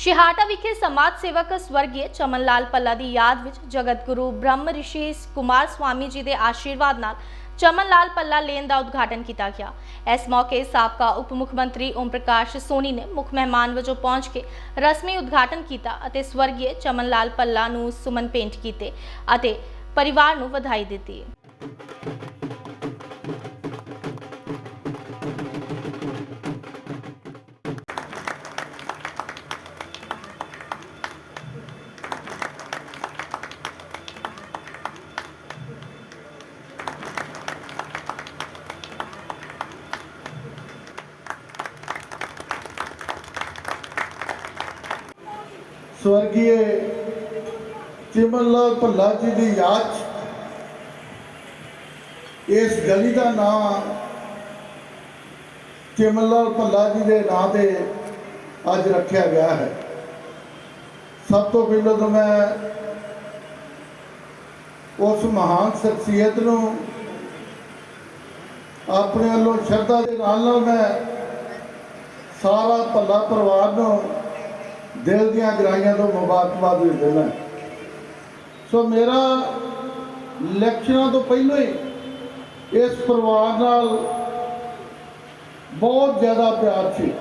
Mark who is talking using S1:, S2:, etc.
S1: ਸ਼ਿਹਾਟਾ ਵਿਖੇ ਸਮਾਜ ਸੇਵਕ ਸਵਰਗੀ ਚਮਨ ਲਾਲ ਪੱਲਾ ਦੀ ਯਾਦ ਵਿੱਚ ਜਗਤ ਗੁਰੂ ਬ੍ਰਹਮ ਰਿਸ਼ੀ ਕੁਮਾਰ ਸਵਾਮੀ ਜੀ ਦੇ ਆਸ਼ੀਰਵਾਦ ਨਾਲ ਚਮਨ ਲਾਲ ਪੱਲਾ ਲੇਨ ਦਾ ਉਦਘਾਟਨ ਕੀਤਾ ਗਿਆ। ਇਸ ਮੌਕੇ ਸਾਬਕਾ ਉਪ ਮੁੱਖ ਮੰਤਰੀ ਓਮ ਪ੍ਰਕਾਸ਼ ਸੋਨੀ ਨੇ ਮੁੱਖ ਮਹਿਮਾਨ ਵਜੋਂ ਪਹੁੰਚ ਕੇ ਰਸਮੀ ਉਦਘਾਟਨ ਕੀਤਾ ਅਤੇ ਸਵਰਗੀ ਚਮਨ ਲਾਲ ਪੱਲਾ ਨੂੰ ਸੁਮਨ ਭੇਂਟ ਕੀਤੇ ਅਤੇ ਪਰਿਵਾਰ ਨੂੰ ਵਧਾਈ ਦਿੱਤੀ।
S2: ਸਵਰਗੀਏ ਚਿਮਨ ਲਾਲ ਭੱਲਾ ਜੀ ਦੀ ਯਾਦ 'ਚ ਇਸ ਗਲੀ ਦਾ ਨਾਮ ਚਿਮਨ ਲਾਲ ਭੱਲਾ ਜੀ ਦੇ ਨਾਂ ਤੇ ਅੱਜ ਰੱਖਿਆ ਗਿਆ ਹੈ। ਸਭ ਤੋਂ ਪਹਿਲਾਂ ਤਾਂ ਮੈਂ ਉਸ ਮਹਾਨ ਸ਼ਖਸੀਅਤ ਨੂੰ ਆਪਣੇ ਵੱਲੋਂ ਸ਼ਰਧਾ ਦੇ ਨਾਲ ਨਾਲ ਮੈਂ ਸਾਰਾ ਭੱਲਾ ਪਰਿਵਾਰ ਨੂੰ ਦਿਲ ਦੀਆਂ ਗਰਾਈਆਂ ਤੋਂ ਮੁਬਾਰਕਬਾਦ ਵੀ ਦੇਣਾ ਸੋ ਮੇਰਾ ਇਲੈਕਸ਼ਨਾਂ ਤੋਂ ਪਹਿਲਾਂ ਹੀ ਇਸ ਪਰਿਵਾਰ ਨਾਲ ਬਹੁਤ ਜ਼ਿਆਦਾ ਪਿਆਰ ਸੀ।